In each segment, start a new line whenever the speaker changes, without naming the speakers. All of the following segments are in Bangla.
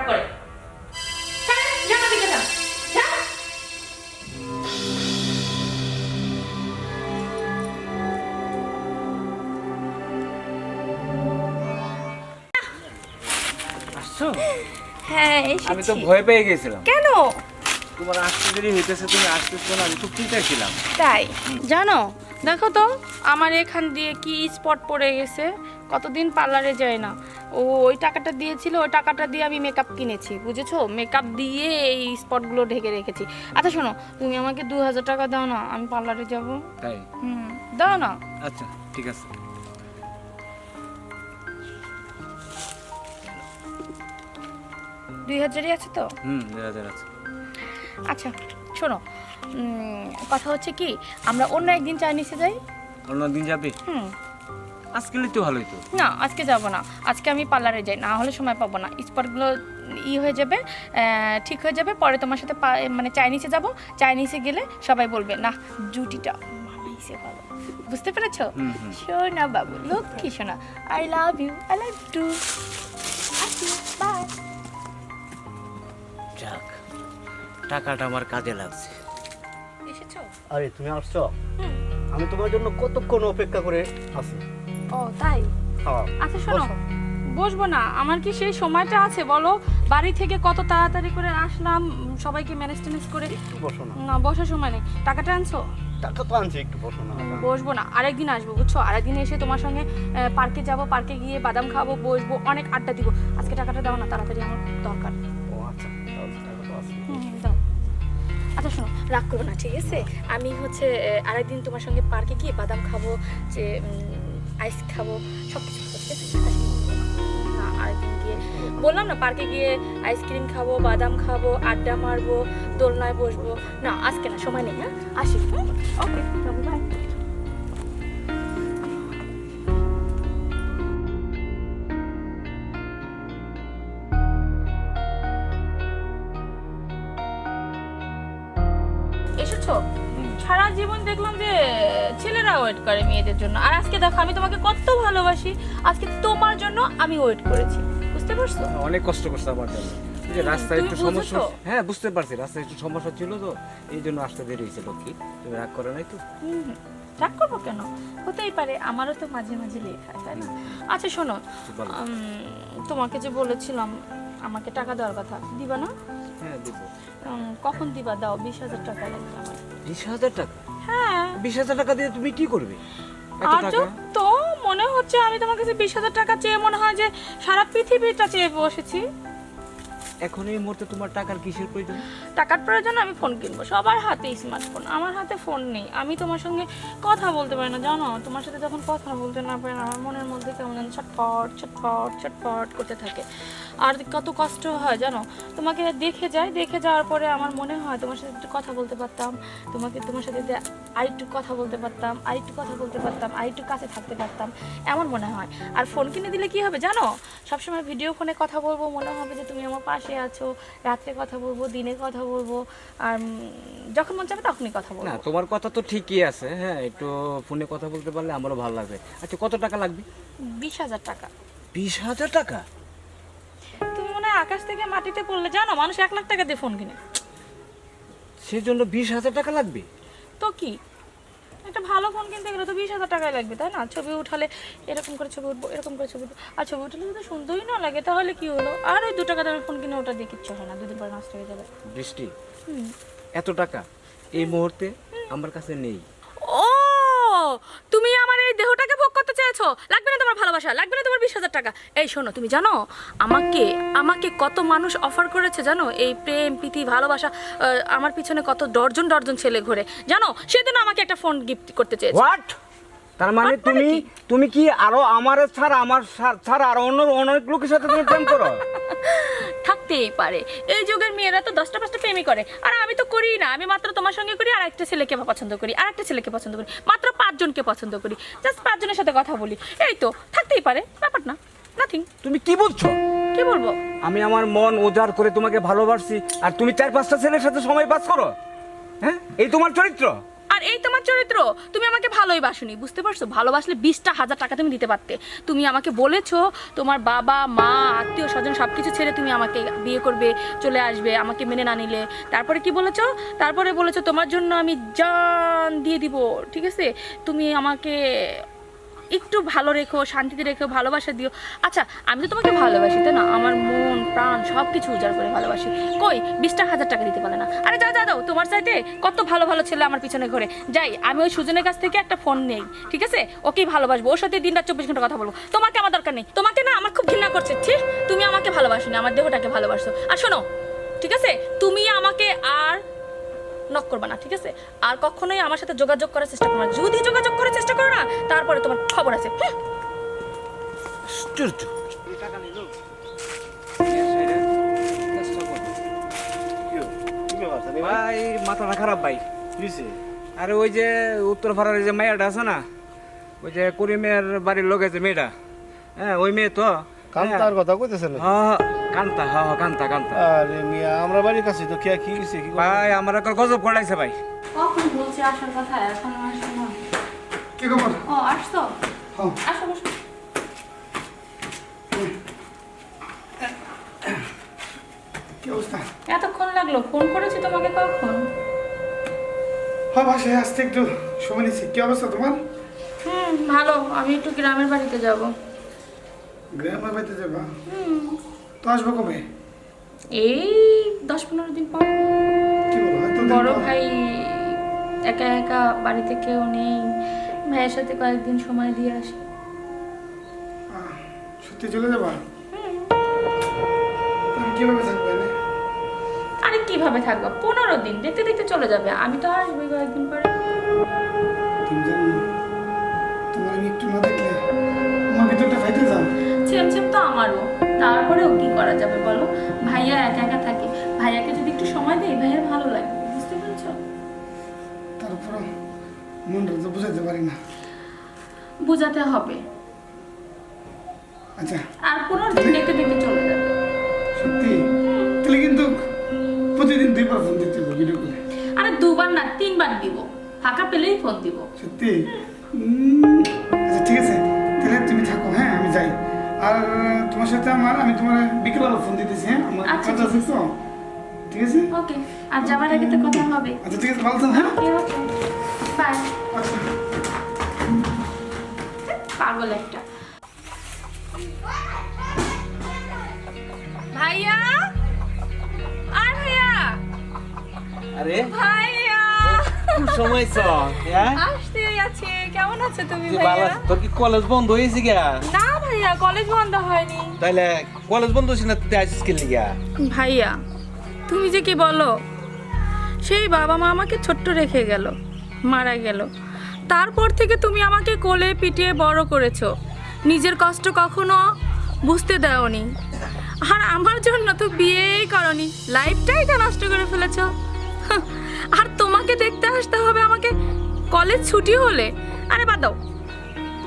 খারাপ করে। আমার দিকে যা। যা।
আসছো?
হ্যাঁ
আমি তো ভয় পেয়ে গেছিলাম।
কেন?
তোমার আসতে দেরি হইতেছে তুমি আসতেছো না আমি খুব চিন্তায় ছিলাম।
তাই? জানো দেখো তো আমার এখান দিয়ে কি স্পট পড়ে গেছে। কতদিন পার্লারে যায় না। ও ওই টাকাটা দিয়েছিল ওই টাকাটা দিয়ে আমি মেকআপ কিনেছি বুঝেছ? মেকআপ দিয়ে এই স্পটগুলো ঢেকে রেখেছি। আচ্ছা শোনো তুমি আমাকে দু হাজার টাকা দাও না আমি পার্লারে যাব।
তাই?
হুম দাও না।
আচ্ছা ঠিক আছে।
দুই হাজারই আছে তো?
হুম হাজার আছে।
আচ্ছা শোনো কথা হচ্ছে কি আমরা অন্য একদিন চাইনিজে যাই।
অন্য দিন যাবে?
হুম।
আজকে তো ভালোই তো।
না আজকে যাব না। আজকে আমি পার্লারে যাই না হলে সময় পাবো না। স্পটগুলো ই হয়ে যাবে আহ, ঠিক হয়ে যাবে পরে তোমার সাথে পা- মানে চাইনিজে যাব। চাইনিজে গেলে সবাই বলবে না জুটিটা মানাইছে ভালো। বুঝতে পেরেছ। শোনা বাবু লক্ষ্মী শোনা I love you I love too bye
যাক টাকাটা আমার কাজে লাগছে।
এসেছ?
আরে তুমি আসছো? আমি তোমার জন্য কতক্ষণ অপেক্ষা করে আছি।
ও তাই?
হ্যাঁ।
আচ্ছা শোনো। বসবো না। আমার কি সেই সময়টা আছে? বলো বাড়ি থেকে কত তাড়াতাড়ি করে আসলাম সবাইকে ম্যানেজ ট্যানেজ করে?
একটু বসো না।
না বসার সময় নেই। টাকাটা আনছো?
টাকা তো আনছি একটু বসো না।
বসবো না। আরেকদিন আসব বুঝছ? আরেকদিন এসে তোমার সঙ্গে পার্কে যাব পার্কে গিয়ে বাদাম খাব বসবো অনেক আড্ডা দিব। আজকে টাকাটা দাও না তাড়াতাড়ি আমার দরকার।
ও আচ্ছা। টাকা তো আছে।
দাও। আচ্ছা শোনো রাগ করো না ঠিক আছে? আমি হচ্ছে আরেকদিন তোমার সঙ্গে পার্কে গিয়ে বাদাম খাব যে আইস খাব সব কিছু না গিয়ে বললাম না পার্কে গিয়ে আইসক্রিম খাব, বাদাম খাব, আড্ডা মারবো, দোলনায় বসবো। না, আজকে না, সময় নেই হ্যাঁ? আসি। ওকে বাই ওয়েট করে মেয়েদের জন্য। আর আজকে দেখো আমি তোমাকে কত ভালোবাসি। আজকে তোমার জন্য আমি ওয়েট করেছি। বুঝতে পারছ?
অনেক কষ্ট করছে আমার জন্য। যে রাস্তায় একটু সমস্যা হ্যাঁ বুঝতে পারছি। রাস্তায় একটু সমস্যা ছিল তো এই জন্য আসতে দেরি হয়েছে লক্ষ্মী। তুমি রাগ করে নাই তো?
রাগ করব কেন? হতেই পারে আমারও তো মাঝে মাঝে লেট হয় তাই না? আচ্ছা শোনো তোমাকে যে বলেছিলাম আমাকে টাকা দেওয়ার কথা। দিবা না?
হ্যাঁ দিব।
কখন দিবা? দাও বিশ হাজার টাকা লাগবে আমার।
বিশ হাজার টাকা?
হ্যাঁ
বিশ হাজার টাকা দিয়ে তুমি কি করবে?
তো মনে হচ্ছে আমি তোমার কাছে বিশ হাজার টাকা চেয়ে মনে হয় যে সারা পৃথিবীটা চেয়ে বসেছি।
এখন এই মুহূর্তে তোমার টাকার কিসের প্রয়োজন?
টাকার প্রয়োজন আমি ফোন কিনবো। সবার হাতে স্মার্টফোন আমার হাতে ফোন নেই। আমি তোমার সঙ্গে কথা বলতে পারি না জানো? তোমার সাথে যখন কথা বলতে না পারি না আমার মনের মধ্যে কেমন যেন ছটফট ছটফট ছটফট করতে থাকে। আর কত কষ্ট হয় জানো? তোমাকে দেখে যাই দেখে যাওয়ার পরে আমার মনে হয় তোমার সাথে একটু কথা বলতে পারতাম তোমাকে তোমার সাথে আরেকটু কথা বলতে পারতাম আরেকটু কথা বলতে পারতাম আরেকটু কাছে থাকতে পারতাম এমন মনে হয়। আর ফোন কিনে দিলে কি হবে জানো? সবসময় ভিডিও ফোনে কথা বলব মনে হবে যে তুমি আমার পাশে আছো রাত্রে কথা বলব দিনে কথা বলব আর যখন মন চাবে তখনই কথা
না
বলব
তোমার কথা তো ঠিকই আছে হ্যাঁ একটু ফোনে কথা বলতে পারলে আমারও ভালো লাগবে। আচ্ছা কত টাকা লাগবে?
বিশ হাজার টাকা।
বিশ হাজার টাকা?
হয় আকাশ থেকে মাটিতে পড়লে জানো মানুষ এক লাখ টাকা দিয়ে ফোন কিনে।
সেই জন্য বিশ হাজার টাকা লাগবে?
তো কি? একটা ভালো ফোন কিনতে গেলে তো বিশ হাজার টাকাই লাগবে তাই না? ছবি উঠালে এরকম করে ছবি উঠবো এরকম করে ছবি উঠবো। আর ছবি উঠালে যদি সুন্দরই না লাগে তাহলে কি হলো? আর ওই দু টাকা দামের ফোন কিনে ওটা দিয়ে কিচ্ছু হয় না দুদিন পরে নষ্ট হয়ে যাবে।
বৃষ্টি?
হুম।
এত টাকা? এই মুহূর্তে আমার কাছে নেই
ও তুমি আমার এই দেহটাকে ভোগ করতে চেয়েছো লাগবে না তোমার ভালোবাসা লাগবে না তোমার বিশ হাজার টাকা। এই শোনো তুমি জানো আমাকে আমাকে কত মানুষ অফার করেছে জানো? এই প্রেম প্রীতি ভালোবাসা আমার পিছনে কত ডর্জন ডর্জন ছেলে ঘোরে। জানো সেদিন আমাকে একটা ফোন গিফট করতে চেয়েছে।
হোয়াট তার মানে
মানে
তুমি? তুমি কি আরও আমার ছাড়া আমার ছাড়া আরও অন্য অনেক লোকের সাথে তুমি প্রেম করো?
থাকতেই পারে। এই যুগের মেয়েরা তো দশটা পাঁচটা প্রেমই করে। আর আমি তো করি না আমি মাত্র তোমার সঙ্গে করি আর একটা ছেলেকে পছন্দ করি আর একটা ছেলেকে পছন্দ করি। মাত্র পাঁচজনকে পছন্দ করি। জাস্ট পাঁচজনের সাথে কথা বলি। এই তো থাকতেই পারে ব্যাপার না নাথিং
তুমি কি বলছো?
কি বলব?
আমি আমার মন উজাড় করে তোমাকে ভালোবাসি আর তুমি চার পাঁচটা ছেলের সাথে সময় পাস করো। হ্যাঁ? এই তোমার চরিত্র।
আর এই তোমার চরিত্র। তুমি আমাকে ভালোই বাসুনি, বুঝতে পারছ? ভালোবাসলে বিশটা হাজার টাকা তুমি দিতে পারতে। তুমি আমাকে বলেছ, তোমার বাবা, মা, আত্মীয়, স্বজন সব কিছু ছেড়ে তুমি আমাকে বিয়ে করবে, চলে আসবে, আমাকে মেনে না নিলে। তারপরে কি বলেছ? তারপরে বলেছ, তোমার জন্য আমি জান দিয়ে দিব, ঠিক আছে? তুমি আমাকে একটু ভালো রেখো, শান্তিতে রেখো, ভালোবাসা দিও। আচ্ছা আমি তো তোমাকে ভালোবাসি, তাই না? আমার মন, প্রাণ সব কিছু উজাড় করে ভালোবাসি। কই বিশটা হাজার টাকা দিতে পারে না। আরে যা যা, দাও, তোমার চাইতে কত ভালো ভালো ছেলে আমার পিছনে ঘরে। যাই, আমি ওই সুজনের কাছ থেকে একটা ফোন নেই, ঠিক আছে? ওকেই ভালোবাসবো, ওর সাথে দিন রাত চব্বিশ ঘণ্টা কথা বলব। তোমাকে আমার দরকার নেই। তোমাকে না, আমার খুব ঘৃণা করছে ঠিক তুমি আমাকে ভালোবাসো না, আমার দেহটাকে ভালোবাসো। আর শোনো, ঠিক আছে? তুমি আমাকে আর নক করবে না ঠিক আছে আর কখনোই আমার সাথে যোগাযোগ করার চেষ্টা করো না যদি যোগাযোগ করার চেষ্টা করো না তারপরে তোমার খবর আছে।
আশ্চর্য
ভাই?
ভাই মাথাটা খারাপ ভাই? আরে ওই যে উত্তর পাড়ার যে মেয়েটা আছে না ওই যে করিমের বাড়ির লোক আছে মেয়েটা হ্যাঁ ওই মেয়ে তো
কান্তার কথা কইতেছেন নাকি?
হ্যাঁ, হ্যাঁ, কান্তা হ্যাঁ হ্যাঁ, কান্তা কান্তা।
আরে মিয়া আমরা বাড়ির কাছে তো কে কি হয়েছে কি
ভাই আমার একটা গজব পড়াইছে ভাই।
কখন বলছি আসার কথা? এখন আসছো না।
কি খবর?
ও আসছো?
হ্যাঁ।
আসো বসো।
কি অবস্থা?
এতক্ষণ লাগল? ফোন করেছি তোমাকে কখন?
হ্যাঁ বাসায় আসতে একটু সময় নিচ্ছি। কি অবস্থা তোমার?
হুম ভালো। আমি একটু গ্রামের বাড়িতে যাব।
গ্রামের বাড়িতে যাবা? তো আসব কবে?
এই দশ পনেরো দিন পর।
কি বলো হয়তো
বড়
পর।
ভাই একা একা বাড়িতে কেউ নেই। ভাইয়ের সাথে কয়েকদিন সময় দিয়ে আসি।
আহ, সত্যি চলে যাবা? তুমি কীভাবে থাকবে এনে?
আরে কীভাবে থাকব? পনেরো দিন দেখতে দেখতে চলে যাবে। আমি তো আসব কয়েকদিন পরে।
তুমি জানো না, তোমার আমি একটু না দেখলে আমার ভিতরটা ফাইটে যাও
ছেম ছেম তো আমারও। তারপরেও কি করা যাবে বলো? ভাইয়া একা একা থাকে। ভাইয়াকে যদি একটু সময় দেই ভাইয়ার ভালো লাগে। বুঝতে পারছ?
তারপর মনটা তো বুঝাতে পারি না।
বোঝাতে হবে।
আচ্ছা।
আর দিন দেখতে দেখতে চলে যাবে।
সত্যি? তাহলে কিন্তু প্রতিদিন দুইবার ফোন দিতে হবে ভিডিও করে
আরে দুবার না তিনবার দিব। ফাঁকা পেলেই ফোন দিব।
সত্যি? আচ্ছা ঠিক আছে। তাহলে তুমি থাকো হ্যাঁ আমি যাই। আর তোমার সাথে আমার আমি তোমার বিকেলবেলা ফোন দিতেছি হ্যাঁ? আমার
আচ্ছা,
কাজ আছে তো? ঠিক আছে?
ওকে আর যাবার আগে তো কথা হবে।
আচ্ছা ঠিক আছে ভালো থাকো হ্যাঁ?
বাই।
আচ্ছা।
পাগল একটা। ভাইয়া? আর ভাইয়া?
আরে? খুব সময় হ্যাঁ?
আসতে আছে। কেমন আছো তুমি ভাইয়া?
তোর কি কলেজ বন্ধ হয়েছে গিয়া?
না ভাইয়া কলেজ বন্ধ হয়নি।
তাইলে কলেজ বন্ধ হয়েছে না তুই আসিস কে লিগা
ভাইয়া তুমি যে কি বলো? সেই বাবা মা আমাকে ছোট্ট রেখে গেল মারা গেল। তারপর থেকে তুমি আমাকে কোলে পিটিয়ে বড় করেছ। নিজের কষ্ট কখনো বুঝতে দাওনি। আর আমার জন্য তো বিয়েই করনি। লাইফটাই তো নষ্ট করে ফেলেছো। আর তোমাকে দেখতে আসতে হবে আমাকে কলেজ ছুটি হলে। আরে বাদ দাও।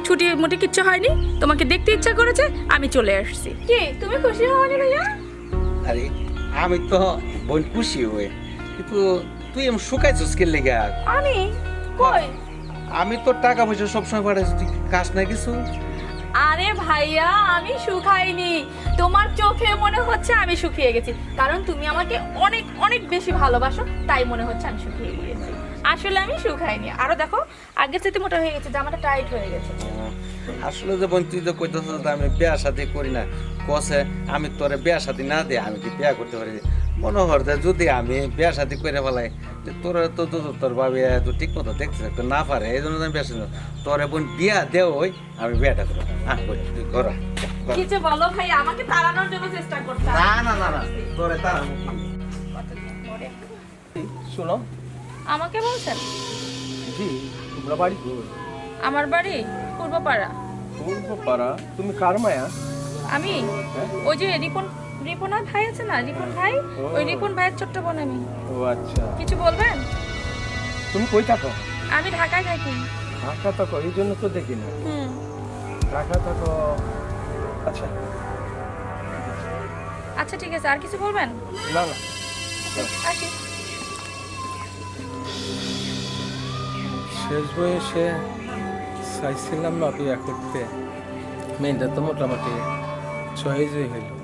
ছুটি মোটে কিচ্ছু হয়নি। তোমাকে দেখতে ইচ্ছা করেছে আমি চলে আসছি। কি? তুমি খুশি হওনি ভাইয়া?
আরে আমি তো বোন খুশি হয়ে। কিন্তু তুই এমন শুকাইছিস কে লিগা?
আমি? কই?
আমি তো টাকা পয়সা সবসময় পাঠাইছি তুই কাজ না কিছু?
আরে ভাইয়া, আমি শুকাইনি। তোমার চোখে মনে হচ্ছে আমি শুকিয়ে গেছি। কারণ তুমি আমাকে অনেক অনেক বেশি ভালোবাসো, তাই মনে হচ্ছে আমি শুকিয়ে গিয়েছি। আসলে আমি শুকাইনি। আরও দেখো, আগের চাইতে মোটা হয়ে গেছে, জামাটা টাইট হয়ে গেছে।
আসলে যে বোন তুই তো কইতেছ আমি বিয়া শাদি করি না, কসে, আমি তোরে বিয়া শাদি না দে আমি কি বিয়া করতে পারি? মনে হর যে যদি আমি বিয়া শাদি করে ফেলাই তোর তো তো তোর ভাবি তো ঠিক মতো দেখতে না পারে এই জন্য আমি বিয়া শাদি তোরে বোন বিয়া দেও ওই আমি বিয়াটা করব। হ্যাঁ কই, তুই কর
কিছু বলো ভাই আমাকে তাড়ানোর জন্য চেষ্টা করতে
না না না না তোরে
শোনো
আমাকে বলছেন?
জি তোমরা বাড়ি
আমার বাড়ি পূর্বপাড়া।
পূর্ব পাড়া তুমি কার মায়া?
আমি?
হ্যাঁ?
ওই যে রিপন রিপনার ভাই আছে না? রিপন ভাই? ওই রিপন ভাইয়ের ছোট্ট বোন আমি।
ও আচ্ছা।
কিছু বলবেন?
তুমি কই থাকো?
আমি ঢাকায় থাকি।
ঢাকা থাকো এই জন্য তো দেখি না।
হুম।
ঢাকা থাকো। আচ্ছা।
আচ্ছা ঠিক আছে। আর কিছু বলবেন?
না না।
আসি।
শেষ বয়সে চাইছিলাম না বিয়া করতে। মেয়েটা তো মোটামুটি সহজই হইল।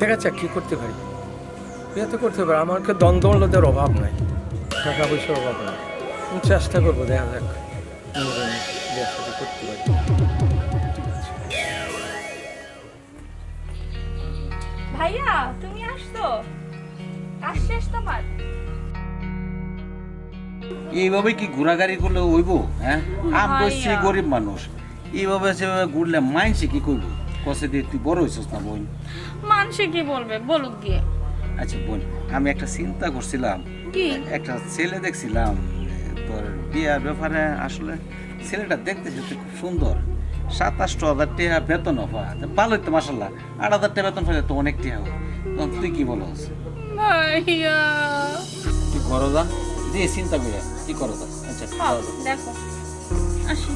দেখা যাক কি করতে পারি? বিয়ে তো করতে পারি আমাকে দ্বন্দ্বলদের অভাব নাই। টাকা পয়সার অভাব নাই। আমি চেষ্টা করব দেখা যাক। মেয়েটা বিয়ে করতে পারি
ভাইয়া তুমি আসছো? কাজ শেষ তোমার?
এইভাবে কি ঘোরাগাড়ি করলে হইব হ্যাঁ? আমি বলছি গরিব মানুষ। এইভাবে সেভাবে ঘুরলে মাইনছে কি করব? কষে দিয়ে তুই বড় হয়েছিস না বোন?
মানুষে কি বলবে? বলুক গিয়ে।
আচ্ছা বোন আমি একটা চিন্তা করছিলাম।
কি?
একটা ছেলে দেখছিলাম তোর বিয়ার ব্যাপারে আসলে ছেলেটা দেখতে সত্যি খুব সুন্দর। সাতাশটো হাজার টাকা বেতন হওয়া ভালোই তো মাসাল্লাহ আট হাজার টাকা বেতন পেলে তো অনেক টাকা হবে তখন তুই কি বলস? তুই করো যা। দিয়ে চিন্তা করে কি করো যা। আচ্ছা।
দেখো। আসি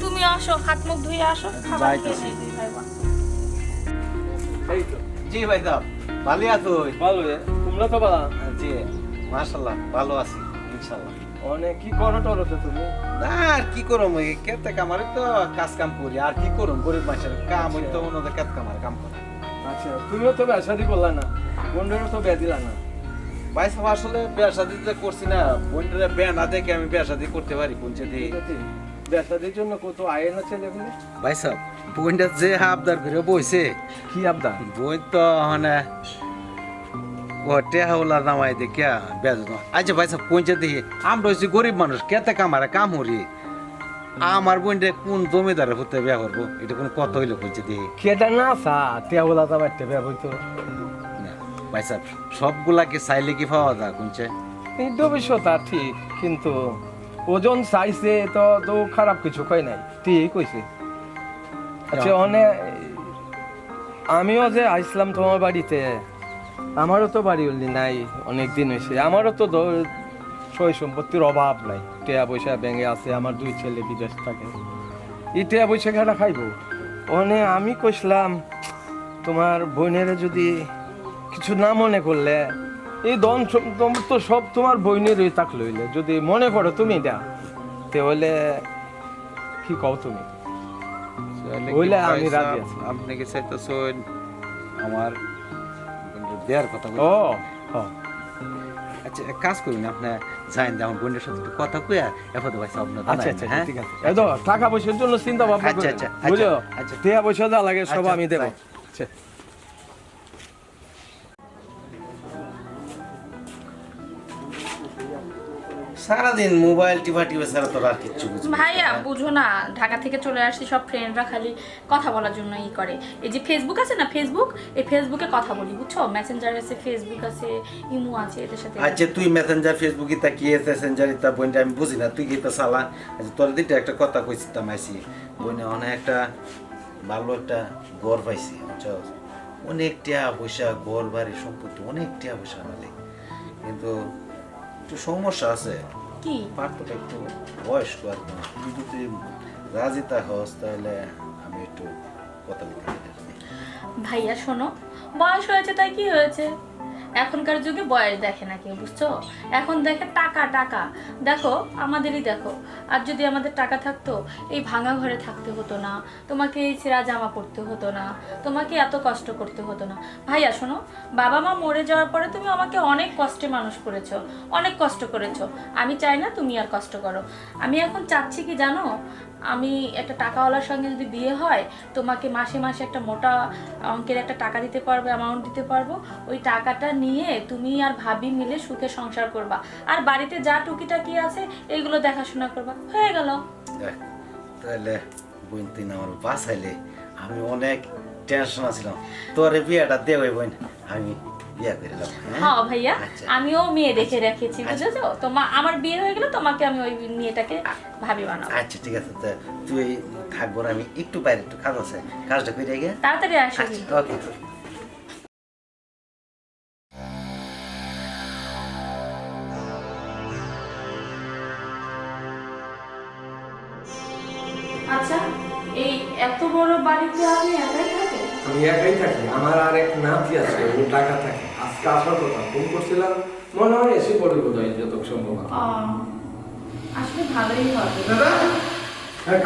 তুমি আসো হাত মুখ ধুয়ে আসো খাবার। খেয়ে নিই
এই তো
জি ভাই সাহেব ভালো আছো?
ভালো তোমরা তো ভালো?
জি মাশাল্লাহ ভালো আছি ইনশাল্লাহ
অনেক কি করো টরো তো তুমি?
না আর কি করম এই কেতে কামারে তো কাজ কাম করি আর কি করুম গরিব মানুষের কাম হইতো ওনাদের কেত কামার কাম করে।
আচ্ছা তুমিও তো ব্যবসাদি করলা না বন্ধুরও তো বেয়া দিলা না।
ভাই সাহেব আসলে বিয়া শাদি করছি না বোনটা বিয়া না দেখে আমি বিয়া শাদি করতে পারি দিয়ে
ব্যবসাদির জন্য কত আয়েন আছে দেখলে
ভাই সাহেব বোনটা যে আবদার করে বইছে
কি আবদা
বই তো মানে ওটে হাওলা নামাই দে কে বেজ আচ্ছা ভাই সাহেব পৌঁছে দিয়ে আমরা হচ্ছি গরিব মানুষ কেতে কামারে কাম হরি আমার বোনটা কোন জমিদারের হতে বিয়া করব? এটা কোনো কত হইল পৌঁছে দিয়ে
কেটা না সা টেবলা তো মারতে বেয়া বইতো
না, ভাই সাহেব সবগুলা কি চাইলে কি পাওয়া যায় কোনছে
এই তা ঠিক কিন্তু ওজন চাইছে তো তো খারাপ কিছু কয় নাই। ঠিক কইছে। আচ্ছা অনেক আমিও যে আইসলাম তোমার বাড়িতে আমারও তো বাড়ি হলি নাই অনেক দিন হয়েছে আমারও তো সই সম্পত্তির অভাব নাই। টেয়া পয়সা ব্যাঙ্গে আছে আমার দুই ছেলে বিদেশ থাকে। এই টেয়া পয়সা খেলা খাইবো? অনে আমি কইসলাম তোমার বোনের যদি কিছু না মনে করলে এই দন সম- তো সব তোমার বইনেরই তাক লইলে। যদি মনে করো তুমি এটা তাহলে কি কও তুমি? হইলে আমি রাজি আছি।
আপনি কি চাইতেছেন আমার দেওয়ার কথা
ও
আচ্ছা এক কাজ করুন আপনি যাইন যে আমার বোনের সাথে একটু কথা কইয়া এরপর ভাই সাহেব আপনার
আচ্ছা আচ্ছা
হ্যাঁ?
ঠিক আছে। এই তো টাকা পয়সার জন্য চিন্তা ভাবনা
আচ্ছা, আচ্ছা,
বুঝলো?
আচ্ছা, আচ্ছা।
টাকা পয়সা যা লাগে সব
আচ্ছা,
আমি দেবো। আচ্ছা।
সারাদিন মোবাইল টিপা টিপা ছাড়া তোর আর কিচ্ছু বুঝবি না।
ভাইয়া বুঝো না ঢাকা থেকে চলে আসছি সব ফ্রেন্ডরা খালি কথা বলার জন্য ই করে। এই যে ফেসবুক আছে না ফেসবুক এই ফেসবুকে কথা বলি বুঝছ? মেসেঞ্জার আছে ফেসবুক আছে ইমো আছে এদের সাথে
আচ্ছা তুই মেসেঞ্জার ফেসবুকে তা কি মেসেঞ্জার তা বোনটা আমি বুঝি না। তুই কি তা চালা আচ্ছা তোর দিনটা একটা কথা কইছি তামাইছি বোনে অনেক একটা ভালো একটা ঘর পাইছি বুঝছ? অনেক টিয়া পয়সা ঘর বাড়ি সম্পত্তি অনেক টিয়া পয়সা মালিক কিন্তু একটু সমস্যা আছে
কি
পার্থটা একটু বয়স্ক আর কি। তুই যদি রাজি তা হস তাহলে আমি একটু কথা বলতে।
ভাইয়া শোনো বয়স হয়েছে তাই কি হয়েছে এখনকার যুগে বয়স দেখে না কেউ, বুঝছ? এখন দেখে টাকা টাকা। দেখো, আমাদেরই দেখো। আর যদি আমাদের টাকা থাকতো, এই ভাঙা ঘরে থাকতে হতো না, তোমাকে এই ছেঁড়া জামা পরতে হতো না, তোমাকে এত কষ্ট করতে হতো না। ভাইয়া, শোনো, বাবা মা মরে যাওয়ার পরে তুমি আমাকে অনেক কষ্টে মানুষ করেছ, অনেক কষ্ট করেছ। আমি চাই না তুমি আর কষ্ট করো। আমি এখন চাচ্ছি কি জানো আমি একটা টাকাওয়ালার সঙ্গে যদি বিয়ে হয়, তোমাকে মাসে মাসে একটা মোটা অঙ্কের একটা টাকা দিতে পারবে অ্যামাউন্ট দিতে পারব। ওই টাকাটা নিয়ে তুমি আর ভাবি মিলে সুখে সংসার করবা। আর বাড়িতে যা টুকিটাকি আছে এইগুলো দেখাশোনা করবা। হয়ে গেল।
তাহলে আমার বাঁচাইলে, আমি অনেক টেনশন আছিলাম তোর বিয়েটা দে ওই বোন, আমি হ্যাঁ?
হ্যাঁ ভাইয়া
আচ্ছা।
আমিও মেয়ে দেখে রেখেছি বুঝেছ? তোমা আমার বিয়ে হয়ে গেলে তোমাকে আমি ওই মেয়েটাকে ভাবি বানাবো।
আচ্ছা ঠিক আছে তা তুই থাকব আমি একটু বাইরে একটু কাজ আছে। কাজটা করে গিয়ে
তাড়াতাড়ি আসো
আচ্ছা ওকে।
আচ্ছা এই এত বড় বাড়িতে আমি একাই থাকি?
আমি একাই থাকি আমার আর এক নাতি আছে ও টাকা থাকে। আজকে আসার কথা ফোন করছিলাম। মনে হয় এসে পড়ে বোধ হয় যত সম্ভব
আসলে ভালোই হবে।
দাদা?
হ্যাঁ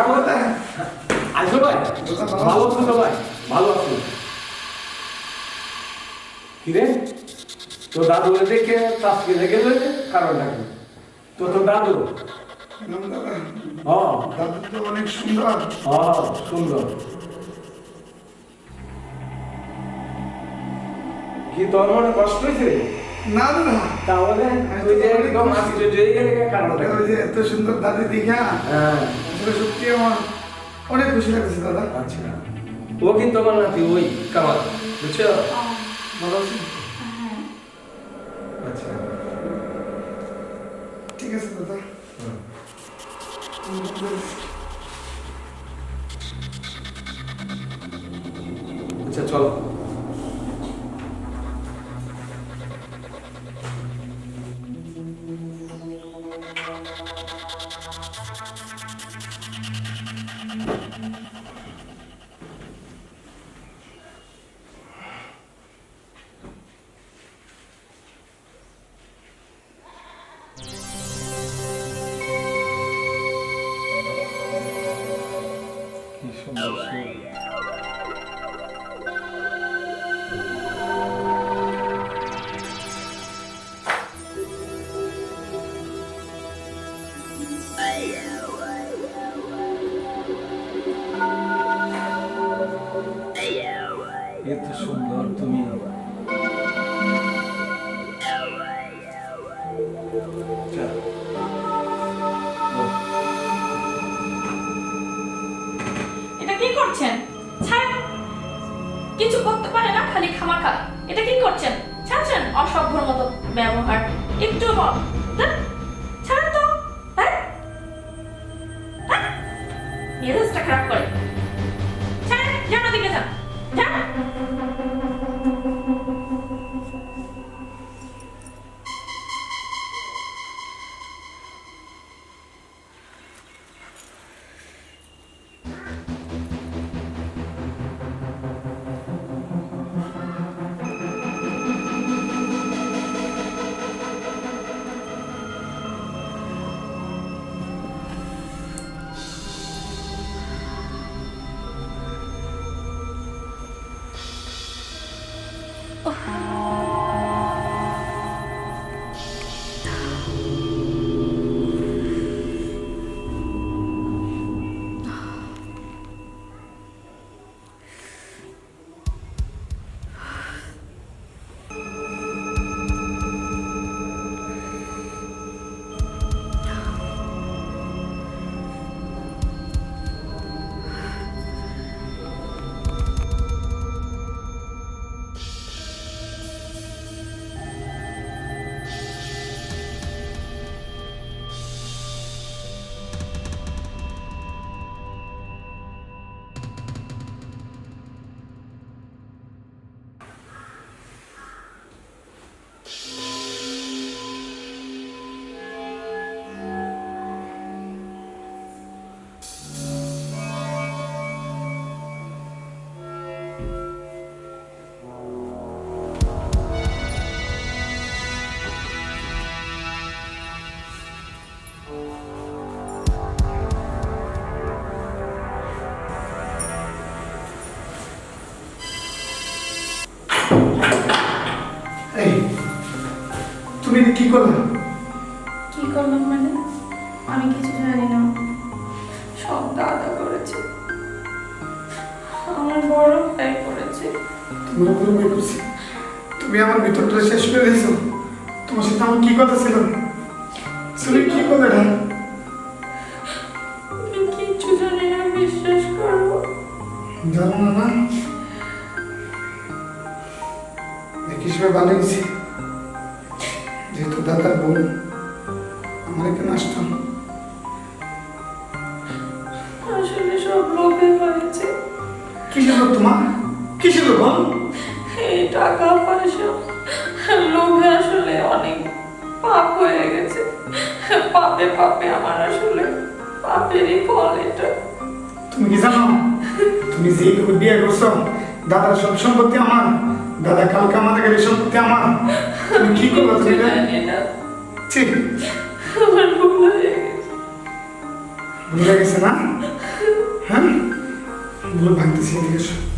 আইসো ভাই ভালো আছো? তো ভাই? ভালো আছো। কিরে? তো দাদু দেখে তাস কিনে গেলে কারণটা কি তো তো দাদু
তো অনেক সুন্দর।
ও সুন্দর। কি তোর মনে কষ্ট হয়েছে?
না দাদা
তাহলে তুই যে একদম আশ্চর্য হয়ে গেলে কারণটা?
ওই যে এত সুন্দর দাদি দেখা
হ্যাঁ?
আসলে সত্যি আমার অনেক খুশি লাগছে দাদা।
আচ্ছা। ও কিন্তু আমার নাতি? ওই কামাল বুঝছ?
ভালো আছি
আচ্ছা।
ঠিক আছে দাদা।
এত সুন্দর তুমি।
এটা কি করছেন? কিছু করতে পারে না, খালি খামাখা। এটা কি করছেন? ছাড়ছেন? অসভ্যর মতো ব্যবহার। একটু বল। ছাড়েন তো। খারাপ করে। ছাড়েন, যান ওদিকে যান। যান দাদা করেছে। আমার বড় ভাই করেছে।
তোমার উপরে বই করছি তুমি আমার ভিতরটা শেষ করে দিয়েছ। তোমার সাথে আমার কি কথা ছিল? তুমি কি
আমি কিচ্ছু জানি না বিশ্বাস করব
জানো না না দেখিস ভাই ভালো যেহেতু দাদার বোন।
পাপ হয়ে গেছে। পাপে পাপে আমার আসলে পাপেরই ফল এটা।
তুমি কি জানো? তুমি যেইটুকু বিয়ে করছ দাদার সব সম্পত্তি আমার দাদা কালকে আমাদের গেলে সম্পত্তি আমার। তুমি কি করল তুমি? ছি।
আমার ভুল হয়ে গেছে।
ভুলে গেছে না? হ্যাঁ? ভুলে ভাঙতেছি এদিকে।